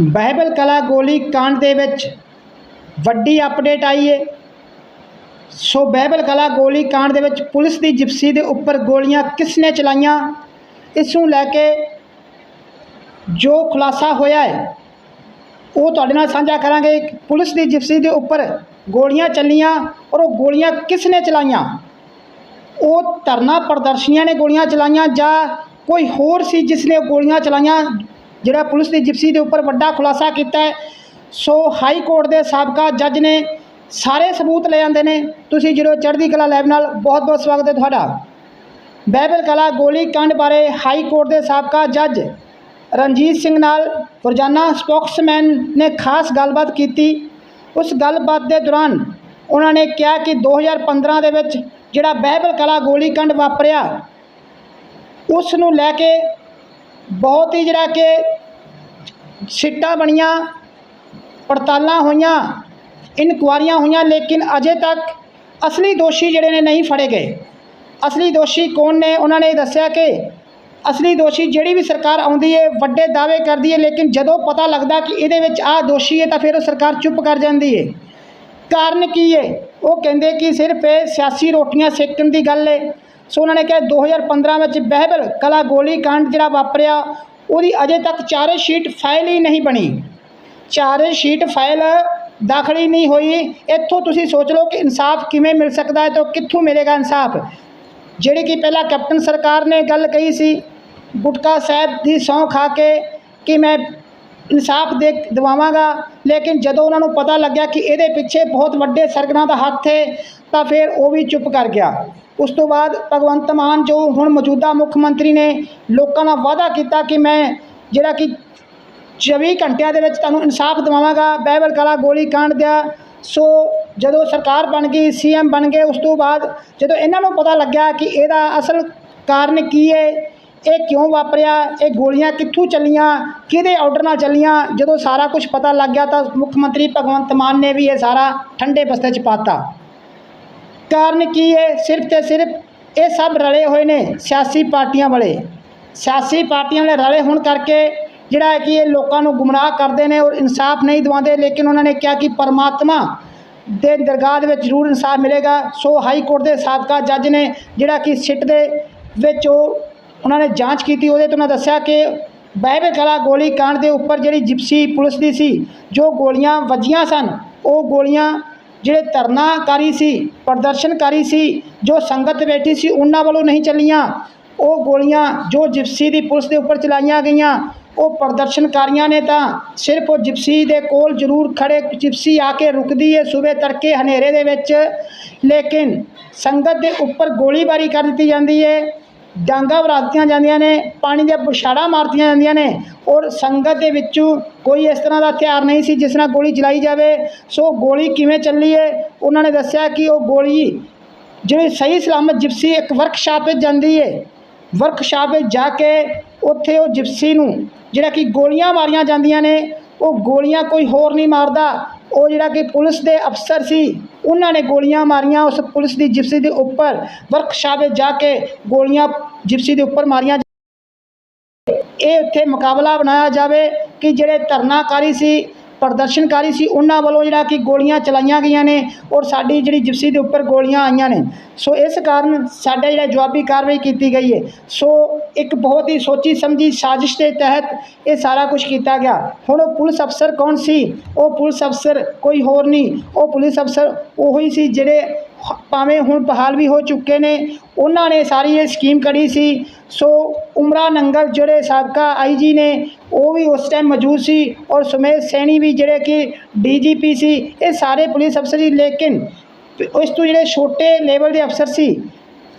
ਬਹਿਬਲ ਕਲਾ ਗੋਲੀ ਕਾਂਡ ਦੇ ਵਿੱਚ ਵੱਡੀ ਅਪਡੇਟ ਆਈ ਹੈ ਸੋ ਬਹਿਬਲ ਕਲਾ ਗੋਲੀ ਕਾਂਡ ਦੇ ਵਿੱਚ ਪੁਲਿਸ ਦੀ ਜਿਪਸੀ ਦੇ ਉੱਪਰ ਗੋਲੀਆਂ ਕਿਸ ਨੇ ਚਲਾਈਆਂ? ਇਸ ਨੂੰ ਲੈ ਕੇ ਜੋ ਖੁਲਾਸਾ ਹੋਇਆ ਹੈ ਉਹ ਤੁਹਾਡੇ ਨਾਲ ਸਾਂਝਾ ਕਰਾਂਗੇ। ਪੁਲਿਸ ਦੀ ਜਿਪਸੀ ਦੇ ਉੱਪਰ ਗੋਲੀਆਂ ਚੱਲੀਆਂ ਔਰ ਉਹ ਗੋਲੀਆਂ ਕਿਸ ਨੇ ਚਲਾਈਆਂ? ਉਹ ਧਰਨਾ ਪ੍ਰਦਰਸ਼ਨੀਆਂ ਨੇ ਗੋਲੀਆਂ ਚਲਾਈਆਂ ਜਾਂ ਕੋਈ ਹੋਰ ਸੀ ਜਿਸ ਨੇ ਉਹ ਗੋਲੀਆਂ ਚਲਾਈਆਂ? ਜਿਹੜਾ ਪੁਲਿਸ ਦੀ ਜਿਪਸੀ ਦੇ ਉੱਪਰ ਵੱਡਾ ਖੁਲਾਸਾ ਕੀਤਾ ਹੈ, ਸੋ ਹਾਈ ਕੋਰਟ ਦੇ ਸਾਬਕਾ ਜੱਜ ਨੇ ਸਾਰੇ ਸਬੂਤ ਲੈ ਆਂਦੇ ਨੇ। ਤੁਸੀਂ ਜਦੋਂ ਚੜ੍ਹਦੀ ਕਲਾ ਲਾਈਵ ਨਾਲ ਬਹੁਤ ਬਹੁਤ ਸਵਾਗਤ ਹੈ ਤੁਹਾਡਾ। ਬਹਿਬਲ ਕਲਾ ਗੋਲੀ ਕਾਂਡ ਬਾਰੇ ਹਾਈ ਕੋਰਟ ਦੇ ਸਾਬਕਾ ਜੱਜ ਰਣਜੀਤ ਸਿੰਘ ਨਾਲ ਰੋਜ਼ਾਨਾ ਸਪੋਕਸਮੈਨ ਨੇ ਖਾਸ ਗੱਲਬਾਤ ਕੀਤੀ। ਉਸ ਗੱਲਬਾਤ ਦੇ ਦੌਰਾਨ ਉਹਨਾਂ ਨੇ ਕਿਹਾ ਕਿ 2015 ਦੇ ਵਿੱਚ ਜਿਹੜਾ ਬਹਿਬਲ ਕਲਾ ਗੋਲੀ ਵਾਪਰਿਆ, ਉਸ ਨੂੰ ਲੈ ਕੇ ਬਹੁਤ ਹੀ ਜਿਹੜਾ ਕਿ ਸਿੱਟਾਂ ਬਣੀਆਂ, ਪੜਤਾਲਾਂ ਹੋਈਆਂ, ਇਨਕੁਆਰੀਆਂ ਹੋਈਆਂ, ਲੇਕਿਨ ਅਜੇ ਤੱਕ ਅਸਲੀ ਦੋਸ਼ੀ ਜਿਹੜੇ ਨੇ ਨਹੀਂ ਫੜੇ ਗਏ। ਅਸਲੀ ਦੋਸ਼ੀ ਕੌਣ ਨੇ? ਉਹਨਾਂ ਨੇ ਦੱਸਿਆ ਕਿ ਅਸਲੀ ਦੋਸ਼ੀ ਜਿਹੜੀ ਵੀ ਸਰਕਾਰ ਆਉਂਦੀ ਹੈ ਵੱਡੇ ਦਾਅਵੇ ਕਰਦੀ ਹੈ ਲੇਕਿਨ ਜਦੋਂ ਪਤਾ ਲੱਗਦਾ ਕਿ ਇਹਦੇ ਵਿੱਚ ਆਹ ਦੋਸ਼ੀ ਹੈ ਤਾਂ ਫਿਰ ਉਹ ਸਰਕਾਰ ਚੁੱਪ ਕਰ ਜਾਂਦੀ ਹੈ ਕਾਰਨ ਕੀ ਹੈ ਉਹ ਕਹਿੰਦੇ ਕਿ ਸਿਰਫ ਇਹ ਸਿਆਸੀ ਰੋਟੀਆਂ ਸੇਕਣ ਦੀ ਗੱਲ ਹੈ ਸੋ ਉਹਨਾਂ ਨੇ ਕਿਹਾ 2015 ਵਿੱਚ ਬਹਿਬਲ ਕਲਾ ਗੋਲੀ ਕਾਂਡ ਜਿਹੜਾ ਵਾਪਰਿਆ, ਉਹਦੀ ਅਜੇ ਤੱਕ ਚਾਰਜ ਸ਼ੀਟ ਫਾਈਲ ਹੀ ਨਹੀਂ ਬਣੀ। ਚਾਰਜ ਸ਼ੀਟ ਫਾਈਲ ਦਾਖਲ ਹੀ ਨਹੀਂ ਹੋਈ। ਇੱਥੋਂ ਤੁਸੀਂ ਸੋਚ ਲਓ ਕਿ ਇਨਸਾਫ ਕਿਵੇਂ ਮਿਲ ਸਕਦਾ ਹੈ ਤਾਂ ਕਿੱਥੋਂ ਮਿਲੇਗਾ ਇਨਸਾਫ। ਜਿਹੜੀ ਕਿ ਪਹਿਲਾਂ ਕੈਪਟਨ ਸਰਕਾਰ ਨੇ ਗੱਲ ਕਹੀ ਸੀ, ਗੁਟਕਾ ਸਾਹਿਬ ਦੀ ਸਹੁੰ ਖਾ ਕੇ ਕਿ ਮੈਂ ਇਨਸਾਫ ਦੇ ਦਿਵਾਵਾਂਗਾ। ਲੇਕਿਨ ਜਦੋਂ ਉਹਨਾਂ ਨੂੰ ਪਤਾ ਲੱਗਿਆ ਕਿ ਇਹਦੇ ਪਿੱਛੇ ਬਹੁਤ ਵੱਡੇ ਸਰਗਨਾਂ ਦਾ ਹੱਥ ਹੈ ਤਾਂ ਫਿਰ ਉਹ ਵੀ ਚੁੱਪ ਕਰ ਗਿਆ। ਉਸ ਤੋਂ ਬਾਅਦ ਭਗਵੰਤ ਮਾਨ ਜੋ ਹੁਣ ਮੌਜੂਦਾ ਮੁੱਖ ਮੰਤਰੀ ਨੇ, ਲੋਕਾਂ ਨਾਲ ਵਾਅਦਾ ਕੀਤਾ ਕਿ ਮੈਂ ਜਿਹੜਾ ਕਿ 24 ਘੰਟਿਆਂ ਦੇ ਵਿੱਚ ਤੁਹਾਨੂੰ ਇਨਸਾਫ ਦਿਵਾਵਾਂਗਾ, ਬਹਿਬਲ ਕਲਾ ਗੋਲੀ ਕਾਂਡ ਦਾ ਸੋ ਜਦੋਂ ਸਰਕਾਰ ਬਣ ਗਈ, ਸੀਐਮ ਬਣ ਗਏ, ਉਸ ਤੋਂ ਬਾਅਦ ਜਦੋਂ ਇਹਨਾਂ ਨੂੰ ਪਤਾ ਲੱਗਿਆ ਕਿ ਇਹਦਾ ਅਸਲ ਕਾਰਨ ਕੀ ਹੈ ਇਹ ਕਿਉਂ ਵਾਪਰਿਆ? ਇਹ ਗੋਲੀਆਂ ਕਿੱਥੋਂ ਚੱਲੀਆਂ? ਕਿਹਦੇ ਆਰਡਰ ਨਾਲ ਚੱਲੀਆਂ? ਜਦੋਂ ਸਾਰਾ ਕੁਝ ਪਤਾ ਲੱਗ ਗਿਆ ਤਾਂ ਮੁੱਖ ਮੰਤਰੀ ਭਗਵੰਤ ਮਾਨ ਨੇ ਵੀ ਇਹ ਸਾਰਾ ਠੰਡੇ ਬਸਤੇ 'ਚ ਪਾਤਾ। ਕਾਰਨ ਕੀ ਹੈ? ਸਿਰਫ ਤੇ ਸਿਰਫ ਇਹ ਸਭ ਰਲੇ ਹੋਏ ਨੇ ਸਿਆਸੀ ਪਾਰਟੀਆਂ ਵਾਲੇ। ਸਿਆਸੀ ਪਾਰਟੀਆਂ ਵਾਲੇ ਰਲੇ ਹੋਣ ਕਰਕੇ ਜਿਹੜਾ ਹੈ ਕਿ ਇਹ ਲੋਕਾਂ ਨੂੰ ਗੁੰਮਰਾਹ ਕਰਦੇ ਨੇ ਔਰ ਇਨਸਾਫ ਨਹੀਂ ਦਿਵਾਉਂਦੇ, ਲੇਕਿਨ ਉਹਨਾਂ ਨੇ ਕਿਹਾ ਕਿ ਪਰਮਾਤਮਾ ਦੇ ਦਰਗਾਹ ਦੇ ਵਿੱਚ ਜ਼ਰੂਰ ਇਨਸਾਫ ਮਿਲੇਗਾ। ਸੋ ਹਾਈ ਕੋਰਟ ਦੇ ਸਾਬਕਾ ਜੱਜ ਨੇ ਜਿਹੜਾ ਕਿ ਸਿੱਟ ਦੇ ਵਿੱਚ ਉਹ ਉਹਨਾਂ ਨੇ ਜਾਂਚ ਕੀਤੀ, ਉਹਦੇ ਤੋਂ ਉਹਨਾਂ ਦੱਸਿਆ ਕਿ ਬਾਈਬਲ ਕਲਾ ਗੋਲੀ ਕਾਂਡ ਦੇ ਉੱਪਰ ਜਿਹੜੀ ਜਿਪਸੀ ਪੁਲਿਸ ਦੀ ਸੀ, ਜੋ ਗੋਲੀਆਂ ਵੱਜੀਆਂ ਸਨ, ਉਹ ਗੋਲੀਆਂ ਜਿਹੜੇ ਧਰਨਾਕਾਰੀ ਸੀ, ਪ੍ਰਦਰਸ਼ਨਕਾਰੀ ਸੀ, ਜੋ ਸੰਗਤ ਬੈਠੀ ਸੀ, ਉਹਨਾਂ ਵੱਲੋਂ ਨਹੀਂ ਚੱਲੀਆਂ। ਉਹ ਗੋਲੀਆਂ ਜੋ ਜਿਪਸੀ ਦੀ ਪੁਲਿਸ ਦੇ ਉੱਪਰ ਚਲਾਈਆਂ ਗਈਆਂ, ਉਹ ਪ੍ਰਦਰਸ਼ਨਕਾਰੀਆਂ ਨੇ ਤਾਂ ਸਿਰਫ ਉਹ ਜਿਪਸੀ ਦੇ ਕੋਲ ਜ਼ਰੂਰ ਖੜੇ, ਜਿਪਸੀ ਆ ਕੇ ਰੁਕਦੀ ਹੈ ਸਵੇਰ ਤੜਕੇ ਹਨੇਰੇ ਦੇ ਵਿੱਚ, ਲੇਕਿਨ ਸੰਗਤ ਦੇ ਉੱਪਰ ਗੋਲੀਬਾਰੀ ਕਰ ਦਿੱਤੀ ਜਾਂਦੀ ਹੈ ਡਾਂਗਾ ਵਰਾਤੀਆਂ ਜਾਂਦੀਆਂ ਨੇ, ਪਾਣੀ ਦੇ ਬੁਛਾੜਾ ਮਾਰਤੀਆਂ ਜਾਂਦੀਆਂ ਨੇ ਔਰ ਸੰਗਤ ਦੇ ਵਿੱਚੋਂ ਕੋਈ ਇਸ ਤਰ੍ਹਾਂ ਦਾ ਹਥਿਆਰ ਨਹੀਂ ਸੀ ਜਿਸ ਨਾਲ ਗੋਲੀ ਚਲਾਈ ਜਾਵੇ। ਸੋ ਗੋਲੀ ਕਿਵੇਂ ਚੱਲੀ ਹੈ ਉਹਨਾਂ ਨੇ ਦੱਸਿਆ ਕਿ ਉਹ ਗੋਲੀ ਜਿਹੜੀ ਸਹੀ ਸਲਾਮਤ ਜਿਪਸੀ ਇੱਕ ਵਰਕਸ਼ਾਪ ਵਿੱਚ ਜਾਂਦੀ ਹੈ ਵਰਕਸ਼ਾਪ ਵਿੱਚ ਜਾ ਕੇ ਉੱਥੇ ਉਹ ਜਿਪਸੀ ਨੂੰ ਜਿਹੜਾ ਕਿ ਗੋਲੀਆਂ ਮਾਰੀਆਂ ਜਾਂਦੀਆਂ ਨੇ, ਉਹ ਗੋਲੀਆਂ ਕੋਈ ਹੋਰ ਨਹੀਂ ਮਾਰਦਾ। ਉਹ ਜਿਹੜਾ ਕਿ ਪੁਲਿਸ ਦੇ ਅਫਸਰ ਸੀ, ਉਹਨਾਂ ਨੇ ਗੋਲੀਆਂ ਮਾਰੀਆਂ, ਉਸ ਪੁਲਿਸ ਦੀ ਜਿਪਸੀ ਦੇ ਉੱਪਰ ਵਰਕਸ਼ਾਪ ਵਿੱਚ ਜਾ ਕੇ ਗੋਲੀਆਂ ਜਿਪਸੀ ਦੇ ਉੱਪਰ ਮਾਰੀਆਂ ਇਹ ਉੱਥੇ ਮੁਕਾਬਲਾ ਬਣਾਇਆ ਜਾਵੇ ਕਿ ਜਿਹੜੇ ਧਰਨਾਕਾਰੀ ਸੀ ਪ੍ਰਦਰਸ਼ਨਕਾਰੀ ਸੀ, ਉਹਨਾਂ ਵੱਲੋਂ ਜਿਹੜਾ ਕਿ ਗੋਲੀਆਂ ਚਲਾਈਆਂ ਗਈਆਂ ਨੇ ਔਰ ਸਾਡੀ ਜਿਹੜੀ ਜਿਪਸੀ ਦੇ ਉੱਪਰ ਗੋਲੀਆਂ ਆਈਆਂ ਨੇ। ਸੋ ਇਸ ਕਾਰਨ ਸਾਡਾ ਜਿਹੜਾ ਜਵਾਬੀ ਕਾਰਵਾਈ ਕੀਤੀ ਗਈ ਹੈ। ਸੋ ਇੱਕ ਬਹੁਤ ਹੀ ਸੋਚੀ ਸਮਝੀ ਸਾਜ਼ਿਸ਼ ਦੇ ਤਹਿਤ ਇਹ ਸਾਰਾ ਕੁਝ ਕੀਤਾ ਗਿਆ। ਹੁਣ ਉਹ ਪੁਲਿਸ ਅਫਸਰ ਕੌਣ ਸੀ? ਉਹ ਪੁਲਿਸ ਅਫਸਰ ਕੋਈ ਹੋਰ ਨਹੀਂ। ਉਹ ਪੁਲਿਸ ਅਫਸਰ ਉਹੀ ਸੀ ਜਿਹੜੇ ਭਾਵੇਂ ਹੁਣ ਬਹਾਲ ਵੀ ਹੋ ਚੁੱਕੇ ਨੇ, ਉਹਨਾਂ ਨੇ ਸਾਰੀ ਇਹ ਸਕੀਮ ਕੜੀ ਸੀ। ਸੋ ਉਮਰਾ ਨੰਗਲ ਜਿਹੜੇ ਸਾਬਕਾ ਆਈਜੀ ਨੇ, ਉਹ ਵੀ ਉਸ ਟਾਈਮ ਮੌਜੂਦ ਸੀ ਔਰ ਸੁਮੇਧ ਸੈਣੀ ਵੀ ਜਿਹੜੇ ਕਿ ਡੀਜੀਪੀ ਸੀ, ਇਹ ਸਾਰੇ ਪੁਲਿਸ ਅਫਸਰ ਸੀ। ਲੇਕਿਨ ਇਸ ਤੋਂ ਜਿਹੜੇ ਛੋਟੇ ਲੈਵਲ ਦੇ ਅਫਸਰ ਸੀ,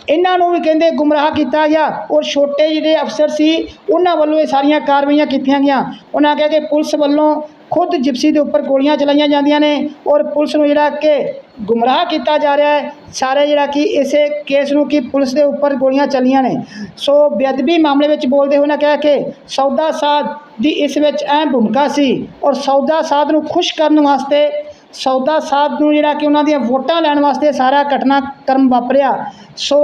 ਇਹਨਾਂ ਨੂੰ ਵੀ ਕਹਿੰਦੇ ਗੁੰਮਰਾਹ ਕੀਤਾ ਗਿਆ ਔਰ ਛੋਟੇ ਜਿਹੜੇ ਅਫਸਰ ਸੀ, ਉਹਨਾਂ ਵੱਲੋਂ ਇਹ ਸਾਰੀਆਂ ਕਾਰਵਾਈਆਂ ਕੀਤੀਆਂ ਗਈਆਂ। ਉਹਨਾਂ ਕਿਹਾ ਕਿ ਪੁਲਿਸ ਵੱਲੋਂ ਖੁਦ ਜਿਪਸੀ ਦੇ ਉੱਪਰ ਗੋਲੀਆਂ ਚਲਾਈਆਂ ਜਾਂਦੀਆਂ ਨੇ ਔਰ ਪੁਲਿਸ ਨੂੰ ਜਿਹੜਾ ਕਿ ਗੁੰਮਰਾਹ ਕੀਤਾ ਜਾ ਰਿਹਾ ਹੈ, ਸਾਰੇ ਜਿਹੜਾ ਕਿ ਇਸੇ ਕੇਸ ਨੂੰ ਕਿ ਪੁਲਿਸ ਦੇ ਉੱਪਰ ਗੋਲੀਆਂ ਚੱਲੀਆਂ ਨੇ। ਸੋ ਬੇਅਦਬੀ ਮਾਮਲੇ ਵਿੱਚ ਬੋਲਦੇ ਹੋਏ ਨਾ ਕਿਹਾ ਕਿ ਸੌਦਾ ਸਾਧ ਦੀ ਇਸ ਵਿੱਚ ਅਹਿਮ ਭੂਮਿਕਾ ਸੀ ਔਰ ਸੌਦਾ ਸਾਧ ਨੂੰ ਖੁਸ਼ ਕਰਨ ਵਾਸਤੇ, ਸੌਦਾ ਸਾਧ ਨੂੰ ਜਿਹੜਾ ਕਿ ਉਹਨਾਂ ਦੀਆਂ ਵੋਟਾਂ ਲੈਣ ਵਾਸਤੇ ਸਾਰਾ ਘਟਨਾਕ੍ਰਮ ਵਾਪਰਿਆ। ਸੋ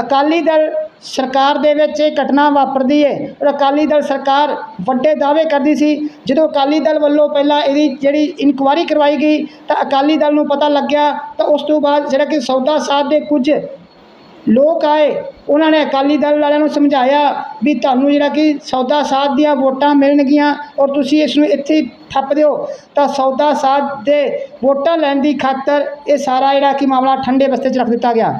ਅਕਾਲੀ ਦਲ ਸਰਕਾਰ ਦੇ ਵਿੱਚ ਇਹ ਘਟਨਾ ਵਾਪਰਦੀ ਹੈ ਔਰ ਅਕਾਲੀ ਦਲ ਸਰਕਾਰ ਵੱਡੇ ਦਾਅਵੇ ਕਰਦੀ ਸੀ। ਜਦੋਂ ਅਕਾਲੀ ਦਲ ਵੱਲੋਂ ਪਹਿਲਾਂ ਇਹਦੀ ਜਿਹੜੀ ਇਨਕੁਆਇਰੀ ਕਰਵਾਈ ਗਈ, ਤਾਂ ਅਕਾਲੀ ਦਲ ਨੂੰ ਪਤਾ ਲੱਗਿਆ, ਤਾਂ ਉਸ ਤੋਂ ਬਾਅਦ ਜਿਹੜਾ ਕਿ ਸੌਦਾ ਸਾਧ ਦੇ ਕੁਝ ਲੋਕ ਆਏ, ਉਹਨਾਂ ਨੇ ਅਕਾਲੀ ਦਲ ਵਾਲਿਆਂ ਨੂੰ ਸਮਝਾਇਆ ਵੀ ਤੁਹਾਨੂੰ ਜਿਹੜਾ ਕਿ ਸੌਦਾ ਸਾਧ ਦੀਆਂ ਵੋਟਾਂ ਮਿਲਣਗੀਆਂ ਔਰ ਤੁਸੀਂ ਇਸ ਨੂੰ ਇੱਥੇ ਹੀ ਠੱਪ ਦਿਓ। ਤਾਂ ਸੌਦਾ ਸਾਧ ਦੇ ਵੋਟਾਂ ਲੈਣ ਦੀ ਖਾਤਰ ਇਹ ਸਾਰਾ ਜਿਹੜਾ ਕਿ ਮਾਮਲਾ ਠੰਡੇ ਬਸਤੇ 'ਚ ਰੱਖ ਦਿੱਤਾ ਗਿਆ।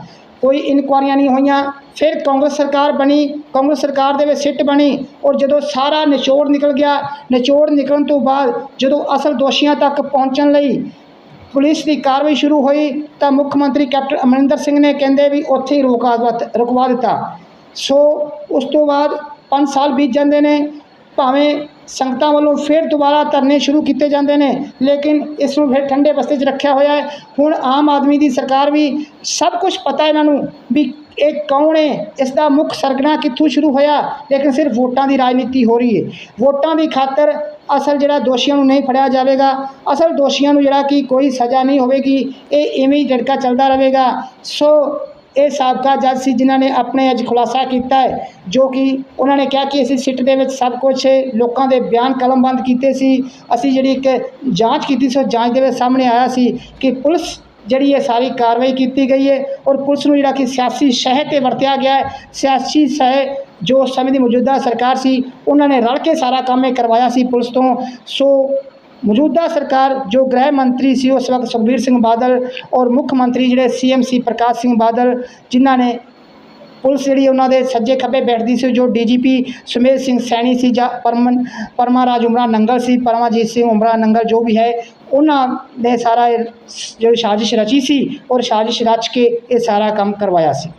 ਕੋਈ ਇਨਕੁਆਰੀਆਂ ਨਹੀਂ ਹੋਈਆਂ। ਫਿਰ ਕਾਂਗਰਸ ਸਰਕਾਰ ਬਣੀ, ਕਾਂਗਰਸ ਸਰਕਾਰ ਦੇ ਵਿੱਚ ਸਿੱਟ ਬਣੀ ਔਰ ਜਦੋਂ ਸਾਰਾ ਨਿਚੋੜ ਨਿਕਲ ਗਿਆ, ਨਿਚੋੜ ਨਿਕਲਣ ਤੋਂ ਬਾਅਦ ਜਦੋਂ ਅਸਲ ਦੋਸ਼ੀਆਂ ਤੱਕ ਪਹੁੰਚਣ ਲਈ ਪੁਲਿਸ ਦੀ ਕਾਰਵਾਈ ਸ਼ੁਰੂ ਹੋਈ, ਤਾਂ ਮੁੱਖ ਮੰਤਰੀ ਕੈਪਟਨ ਅਮਰਿੰਦਰ ਸਿੰਘ ਨੇ ਕਹਿੰਦੇ ਵੀ ਉੱਥੇ ਹੀ ਰੁਕਾ ਰੁਕਵਾ ਦਿੱਤਾ। ਸੋ ਉਸ ਤੋਂ ਬਾਅਦ 5 ਸਾਲ ਬੀਤ ਜਾਂਦੇ ਨੇ ਭਾਵੇਂ ਸੰਗਤਾਂ ਵੱਲੋਂ ਫਿਰ ਦੁਬਾਰਾ ਧਰਨੇ ਸ਼ੁਰੂ ਕੀਤੇ ਜਾਂਦੇ ਨੇ, ਲੇਕਿਨ ਇਸ ਨੂੰ ਫਿਰ ਠੰਡੇ ਬਸਤੇ 'ਚ ਰੱਖਿਆ ਹੋਇਆ ਹੈ। ਹੁਣ ਆਮ ਆਦਮੀ ਦੀ ਸਰਕਾਰ ਵੀ ਸਭ ਕੁਝ ਪਤਾ ਇਹਨਾਂ ਨੂੰ ਵੀ ਇਹ ਕੌਣ ਹੈ ਇਸ ਦਾ ਮੁੱਖ ਸਰਗਨਾ ਕਿੱਥੋਂ ਸ਼ੁਰੂ ਹੋਇਆ, ਲੇਕਿਨ ਸਿਰਫ ਵੋਟਾਂ ਦੀ ਰਾਜਨੀਤੀ ਹੋ ਰਹੀ ਹੈ। ਵੋਟਾਂ ਦੀ ਖਾਤਰ ਅਸਲ ਜਿਹੜਾ ਦੋਸ਼ੀਆਂ ਨੂੰ ਨਹੀਂ ਫੜਿਆ ਜਾਵੇਗਾ, ਅਸਲ ਦੋਸ਼ੀਆਂ ਨੂੰ ਜਿਹੜਾ ਕਿ ਕੋਈ ਸਜ਼ਾ ਨਹੀਂ ਹੋਵੇਗੀ, ਇਹ ਇਵੇਂ ਹੀ ਝਟਕਾ ਚੱਲਦਾ ਰਹੇਗਾ। ਸੋ ਇਹ ਸਾਬਕਾ ਜੱਜ ਸੀ ਜਿਨ੍ਹਾਂ ਨੇ ਆਪਣੇ ਅੱਜ ਖੁਲਾਸਾ ਕੀਤਾ ਹੈ, ਜੋ ਕਿ ਉਹਨਾਂ ਨੇ ਕਿਹਾ ਕਿ ਅਸੀਂ ਸਿੱਟ ਦੇ ਵਿੱਚ ਸਭ ਕੁਝ ਲੋਕਾਂ ਦੇ ਬਿਆਨ ਕਲਮਬੰਦ ਕੀਤੇ ਸੀ। ਅਸੀਂ ਜਿਹੜੀ ਇੱਕ ਜਾਂਚ ਕੀਤੀ ਸੀ, ਉਹ ਜਾਂਚ ਦੇ ਵਿੱਚ ਸਾਹਮਣੇ ਆਇਆ ਸੀ ਕਿ ਪੁਲਿਸ ਜਿਹੜੀ ਇਹ ਸਾਰੀ ਕਾਰਵਾਈ ਕੀਤੀ ਗਈ ਹੈ ਔਰ ਪੁਲਿਸ ਨੂੰ ਜਿਹੜਾ ਕਿ ਸਿਆਸੀ ਸ਼ਹਿ ਤੇ ਵਰਤਿਆ ਗਿਆ ਹੈ, ਸਿਆਸੀ ਸ਼ਹਿ ਜੋ ਉਸ ਸਮੇਂ ਦੀ ਮੌਜੂਦਾ ਸਰਕਾਰ ਸੀ, ਉਹਨਾਂ ਨੇ ਰਲ ਕੇ ਸਾਰਾ ਕੰਮ ਇਹ ਕਰਵਾਇਆ ਸੀ ਪੁਲਿਸ ਤੋਂ। ਸੋ ਮੌਜੂਦਾ ਸਰਕਾਰ ਜੋ ਗ੍ਰਹਿ ਮੰਤਰੀ ਸੀ, ਉਸ ਵਕਤ ਸੁਖਬੀਰ ਸਿੰਘ ਬਾਦਲ ਔਰ ਮੁੱਖ ਮੰਤਰੀ ਜਿਹੜੇ ਸੀਐਮ ਸੀ ਪ੍ਰਕਾਸ਼ ਸਿੰਘ ਬਾਦਲ, ਜਿਨ੍ਹਾਂ ਨੇ ਪੁਲਿਸ ਜਿਹੜੀ ਉਹਨਾਂ ਦੇ ਸੱਜੇ ਖੱਬੇ ਬੈਠਦੀ ਸੀ, ਜੋ ਡੀਜੀਪੀ ਸੁਮੇਧ ਸਿੰਘ ਸੈਣੀ ਸੀ ਜਾਂ ਪਰਮਨ ਪਰਮਾ ਰਾਜ ਉਮਰਾ ਨੰਗਲ ਸੀ, ਪਰਮਾਜੀਤ ਸਿੰਘ ਉਮਰਾ ਨੰਗਲ ਜੋ ਵੀ ਹੈ, ਉਹਨਾਂ ਨੇ ਸਾਰਾ ਇਹ ਜਿਹੜੀ ਸਾਜ਼ਿਸ਼ ਰਚੀ ਸੀ ਔਰ ਸਾਜ਼ਿਸ਼ ਰਚ ਕੇ ਇਹ ਸਾਰਾ ਕੰਮ ਕਰਵਾਇਆ ਸੀ।